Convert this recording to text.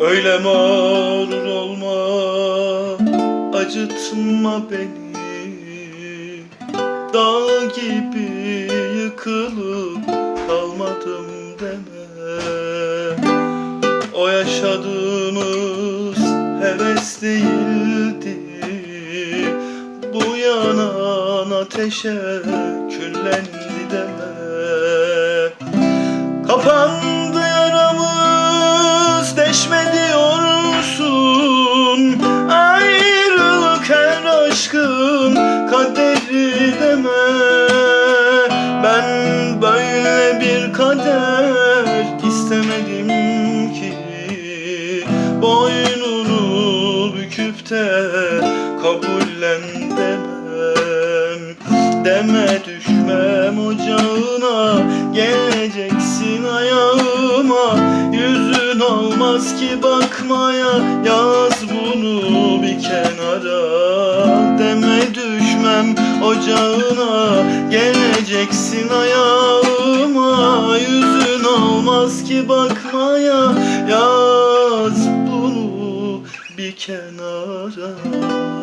Öyle mağrur olma Acıtma beni. Dağ gibi yıkılıp kalmadım deme. O yaşadığımız heves değildi. Bu yanan ateşe küllendi deme. Kapandı Boynunu büküp de kabullen demem. Deme düşmem ocağına Geleceksin ayağıma. Yüzün olmaz ki bakmaya Yaz bunu bir kenara. Deme düşmem ocağına Geleceksin ayağıma. Yüzün olmaz ki bakmaya bir kenara